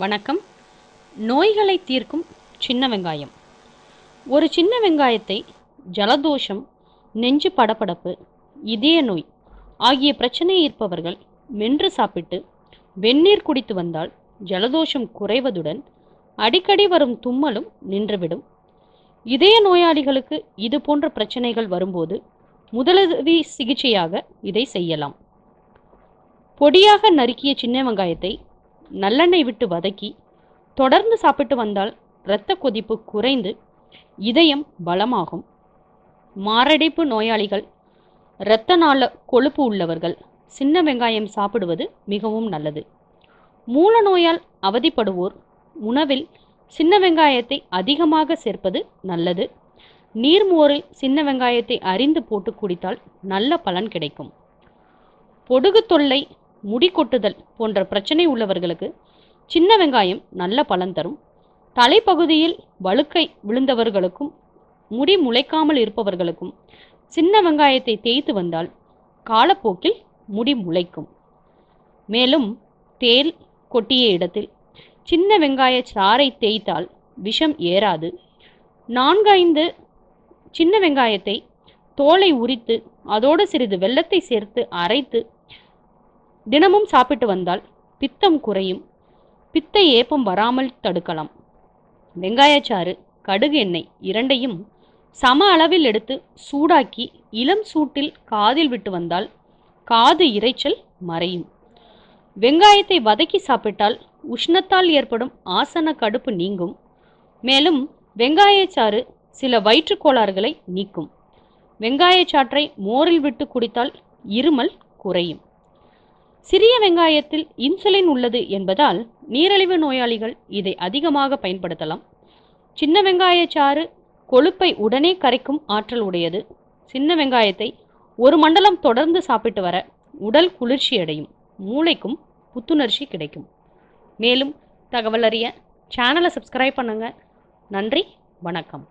வணக்கம். நோய்களை தீர்க்கும் சின்ன வெங்காயம். ஒரு சின்ன வெங்காயத்தை ஜலதோஷம் நெஞ்சு படபடப்பு இதய நோய் ஆகிய பிரச்சனை இருப்பவர்கள் மென்று சாப்பிட்டு வெந்நீர் குடித்து வந்தால் ஜலதோஷம் குறைவதுடன் அடிக்கடி வரும் தும்மலும் நின்றுவிடும். இதய நோயாளிகளுக்கு இது போன்ற பிரச்சனைகள் வரும்போது முதலுதவி சிகிச்சையாக இதை செய்யலாம். பொடியாக நறுக்கிய சின்ன வெங்காயத்தை நல்லெண்ணெய் விட்டு வதக்கி தொடர்ந்து சாப்பிட்டு வந்தால் இரத்த கொதிப்பு குறைந்து இதயம் பலமாகும். மாரடைப்பு நோயாளிகள் இரத்த நாள கொழுப்பு உள்ளவர்கள் சின்ன வெங்காயம் சாப்பிடுவது மிகவும் நல்லது. மூல நோயால் அவதிப்படுவோர் உணவில் சின்ன வெங்காயத்தை அதிகமாக சேர்ப்பது நல்லது. நீர்மோரில் சின்ன வெங்காயத்தை அறிந்து போட்டு குடித்தால் நல்ல பலன் கிடைக்கும். பொடுகு தொல்லை முடி கொட்டுதல் போன்ற பிரச்சனை உள்ளவர்களுக்கு சின்ன வெங்காயம் நல்ல பலன் தரும். தலைப்பகுதியில் வழுக்கை விழுந்தவர்களுக்கும் முடி முளைக்காமல் இருப்பவர்களுக்கும் சின்ன வெங்காயத்தை தேய்த்து வந்தால் காலப்போக்கில் முடி முளைக்கும். மேலும் தேல் கொட்டிய இடத்தில் சின்ன வெங்காய சாறை தேய்த்தால் விஷம் ஏறாது. நான்கைந்து சின்ன வெங்காயத்தை தோலை உரித்து அதோடு சிறிது வெள்ளத்தை சேர்த்து அரைத்து தினமும் சாப்பிட்டு வந்தால் பித்தம் குறையும். பித்த ஏப்பம் வராமல் தடுக்கலாம். வெங்காயச்சாறு கடுகு எண்ணெய் இரண்டையும் சம அளவில் எடுத்து சூடாக்கி இளம் சூட்டில் காதில் விட்டு வந்தால் காது இரைச்சல் மறையும். வெங்காயத்தை வதக்கி சாப்பிட்டால் உஷ்ணத்தால் ஏற்படும் ஆசன கடுப்பு நீங்கும். மேலும் வெங்காயச்சாறு சில வயிற்றுக் கோளாறுகளை நீக்கும். வெங்காயச்சாற்றை மோரில் விட்டு குடித்தால் இருமல் குறையும். சிறிய வெங்காயத்தில் இன்சுலின் உள்ளது என்பதால் நீரிழிவு நோயாளிகள் இதை அதிகமாக பயன்படுத்தலாம். சின்ன வெங்காய சாறு கொழுப்பை உடனே கரைக்கும் ஆற்றல் உடையது. சின்ன வெங்காயத்தை ஒரு மண்டலம் தொடர்ந்து சாப்பிட்டு வர உடல் குளிர்ச்சி அடையும். மூளைக்கும் புத்துணர்ச்சி கிடைக்கும். மேலும் தகவல் அறிய சேனலை சப்ஸ்கிரைப் பண்ணுங்கள் நன்றி வணக்கம்.